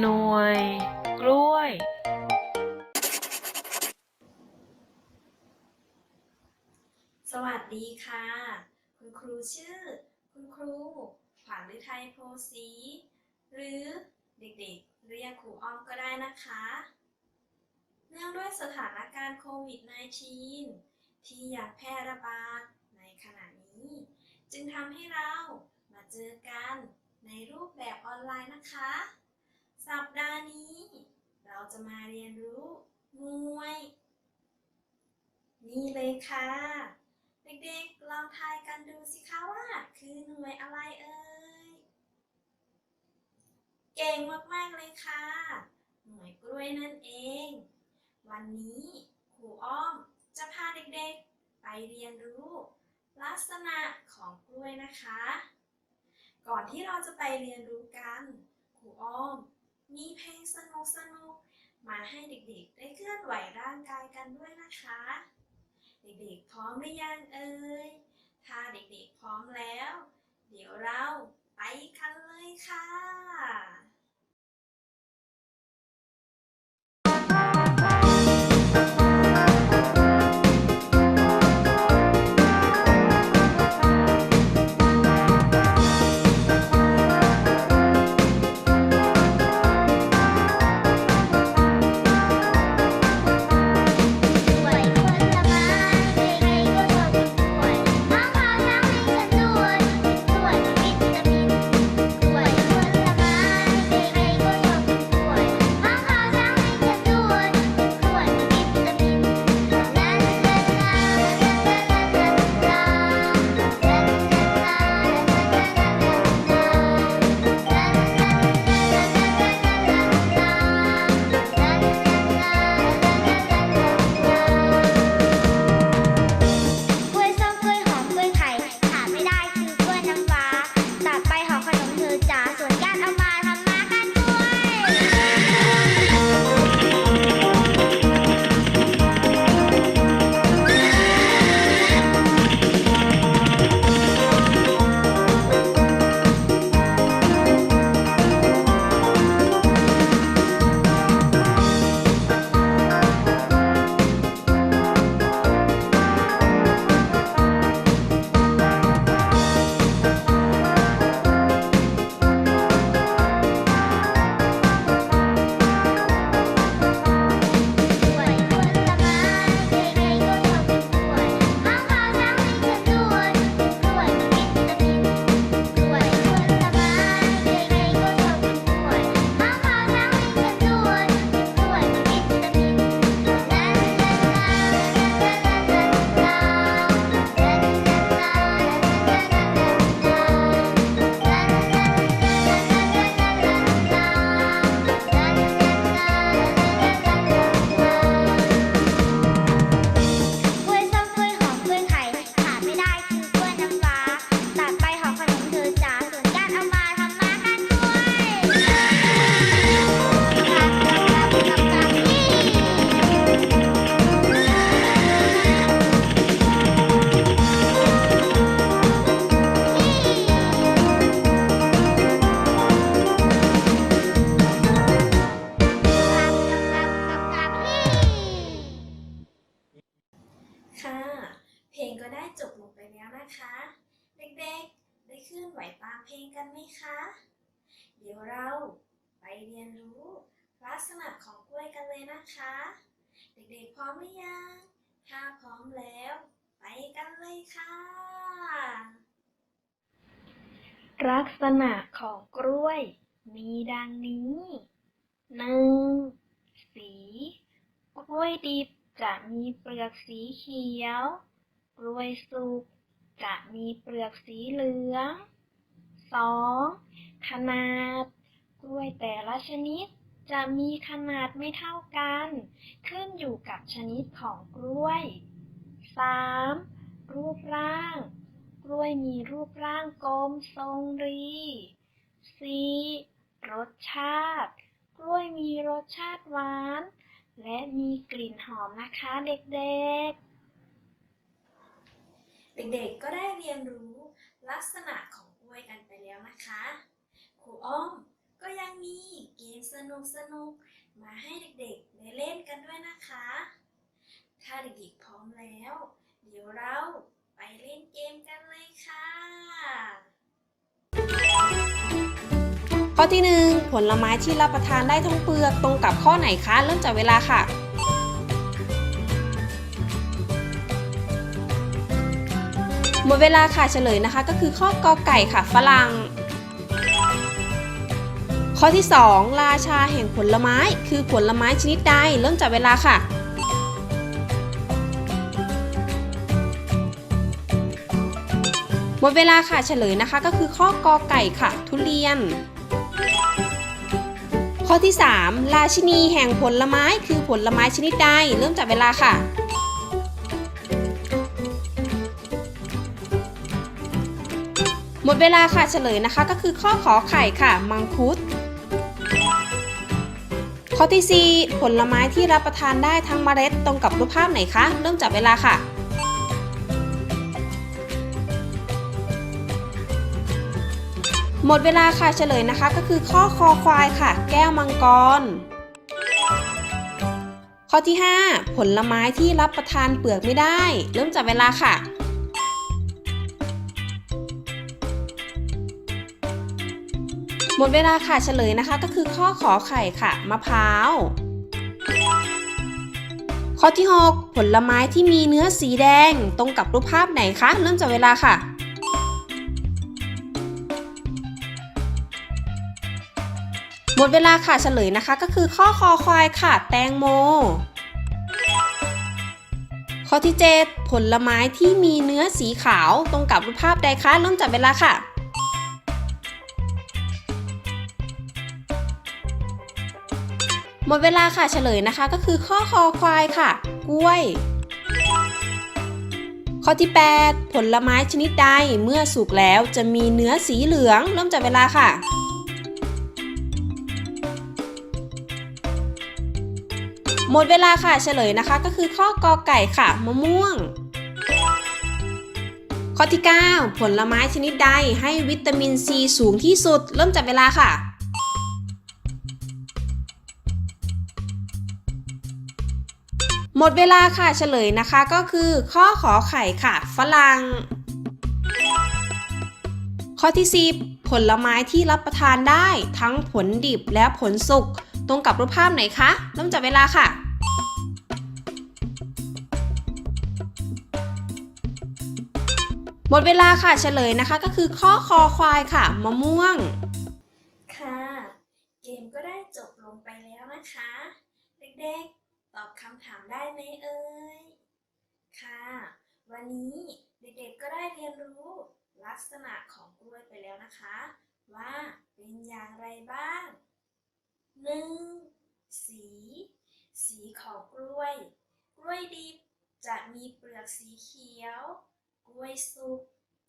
หน่วย กล้วย สวัสดีค่ะ คุณครูชื่อ คุณครูขวัญฤทัยโพสี หรือเด็กๆ เรียกครูอ้อมก็ได้นะคะ เนื่องด้วยสถานการณ์โควิด -19 ที่อยากแพร่ระบาดในขณะนี้ จึงทำให้เรามาเจอกันในรูปแบบออนไลน์นะคะ สัปดาห์นี้ เราจะมาเรียนรู้หน่วย นี่เลยค่ะ เด็กๆลองทายกันดูสิคะว่า คือหน่วยอะไรเอ่ย เก่งมากๆเลยค่ะ หน่วยกล้วยนั่นเอง วันนี้ครูอ้อมจะพาเด็กๆ ไปเรียนรู้ ลักษณะของกล้วยนะคะ ก่อนที่เราจะไปเรียนรู้กันครูอ้อม มีเพลงสนุกสนุกมาให้เด็กๆ ได้เคลื่อนไหวร่างกายกันด้วยนะคะ เด็กๆพร้อมหรือยังเอ่ย ถ้าเด็กๆพร้อมแล้ว เดี๋ยวเราไปกันเลยค่ะ กันไหมคะ เดี๋ยวเราไปเรียนรู้ลักษณะของกล้วยกันเลยนะคะ เด็กๆพร้อมหรือยัง ถ้าพร้อมแล้ว ไปกันเลยค่ะ ลักษณะของกล้วย มีดังนี้หนึ่งสี กล้วยดิบจะมีเปลือกสีเขียว กล้วยสุกจะมีเปลือกสีเหลือง สองขนาด กล้วยแต่ละชนิด จะมีขนาดไม่เท่ากัน ขึ้นอยู่กับชนิดของกล้วยสามรูปร่าง กล้วยมีรูปร่างกลมทรงรี 4. รสชาติ กล้วยมีรสชาติหวาน และมีกลิ่นหอมนะคะเด็กๆ เด็กๆ ก็ได้เรียนรู้ลักษณะของ กล้วยกันไปแล้วนะคะ ครูอ้อมก็ยังมีเกมสนุกๆมาให้เด็กๆ ได้เล่นกันด้วยนะคะ ถ้าเด็กๆพร้อมแล้ว เดี๋ยวเราไปเล่นเกมกันเลยค่ะ ข้อที่ 1 ผลไม้ที่รับประทานได้ทั้งเปลือกตรงกับข้อไหนคะ เริ่มจากเวลาค่ะ มดเวลาค่ะเฉลยนะคะ ก็คือข้อกอไก่ค่ะฝรั่ง ข้อที่ 2 ราชาแห่งผลไม้ คือผลไม้ชนิดใดเริ่มจากเวลาค่ะหมดเวลาค่ะเฉลยนะคะก็คือข้อกอไก่ค่ะ ทุเรียน ข้อที่ 3 ราชินีแห่งผลไม้คือผลไม้ชนิดใดเริ่มจากเวลาค่ะ มดเวลาค่ะเฉลยนะคะ ก็คือข้อขอไข่ค่ะ มังคุด ข้อที่ 4 ผลไม้ที่รับประทานได้ทั้งเมล็ดตรงกับรูปภาพไหนคะ เริ่มจากเวลาค่ะ หมดเวลาค่ะเฉลยนะคะ ก็คือข้อคอควายค่ะ แก้วมังกร ข้อที่ 5 ผลไม้ที่รับประทานเปลือกไม่ได้ เริ่มจากเวลาค่ะ หมดเวลาค่ะเฉลยนะคะ ก็คือข้อขอไข่ค่ะมะพร้าว ข้อที่ 6 ผลไม้ที่มีเนื้อสีแดงตรงกับรูปภาพไหนคะเริ่มจากเวลาค่ะหมดเวลาค่ะเฉลยนะคะก็คือข้อคอควายค่ะ แตงโม ข้อที่ 7 ผลไม้ที่มีเนื้อสีขาวตรงกับรูปภาพใดคะเริ่มจากเวลาค่ะ หมดเวลาค่ะเฉลยนะคะ ก็คือข้อคอควายค่ะ กล้วย ข้อที่ 8 ผลไม้ชนิดใดเมื่อสุกแล้วจะมีเนื้อสีเหลือง เริ่มจากเวลาค่ะหมดเวลาค่ะเฉลยนะคะก็คือข้อกอไก่ค่ะ มะม่วง ข้อที่ 9 ผลไม้ชนิดใดให้วิตามินซีสูงที่สุด เริ่มจากเวลาค่ะ หมดเวลาค่ะเฉลยนะคะก็คือข้อขอไข่ค่ะ ฝรั่ง ข้อที่ 10 ผลไม้ที่รับประทานได้ทั้งผลดิบและผลสุก ตรงกับรูปภาพไหนคะเริ่มจากเวลาค่ะหมดเวลาค่ะเฉลยนะคะก็คือข้อคอควายค่ะ มะม่วง ค่ะ เกมก็ได้จบลงไปแล้วนะคะ เด็กๆ ตอบคำถามได้ไหมเอ่ย ค่ะ วันนี้เด็กๆก็ได้เรียนรู้ลักษณะของกล้วยไปแล้วนะคะ ว่าเป็นอย่างไรบ้าง 1. สี สีของกล้วย กล้วยดิบจะมีเปลือกสีเขียว กล้วยสุก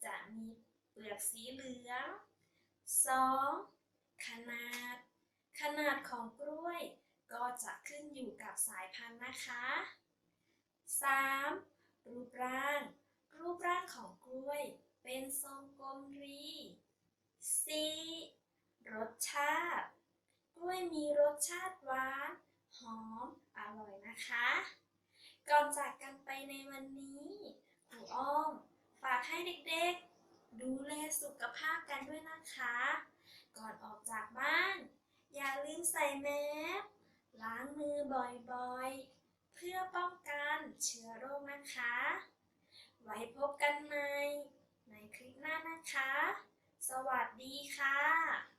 จะมีเปลือกสีเหลือง 2. ขนาด ขนาดของกล้วยก็จะขึ้นอยู่กับสายพันธุ์นะคะ 3. รูปร่าง รูปร่างของกล้วย เป็นทรงกลมรี 4. รสชาติ กล้วยมีรสชาติหวาน หอม อร่อยนะคะ ก่อนจากกันไปในวันนี้ครูอ้อมฝากให้เด็กๆ ดูแลสุขภาพกันด้วยนะคะ ก่อนออกจากบ้าน อย่าลืมใส่แมสล้างมือบ่อยๆ พื่อป้องกันเชื้อโรคนะคะ ไว้พบกันใหม่ในคลิปหน้านะคะ สวัสดีค่ะ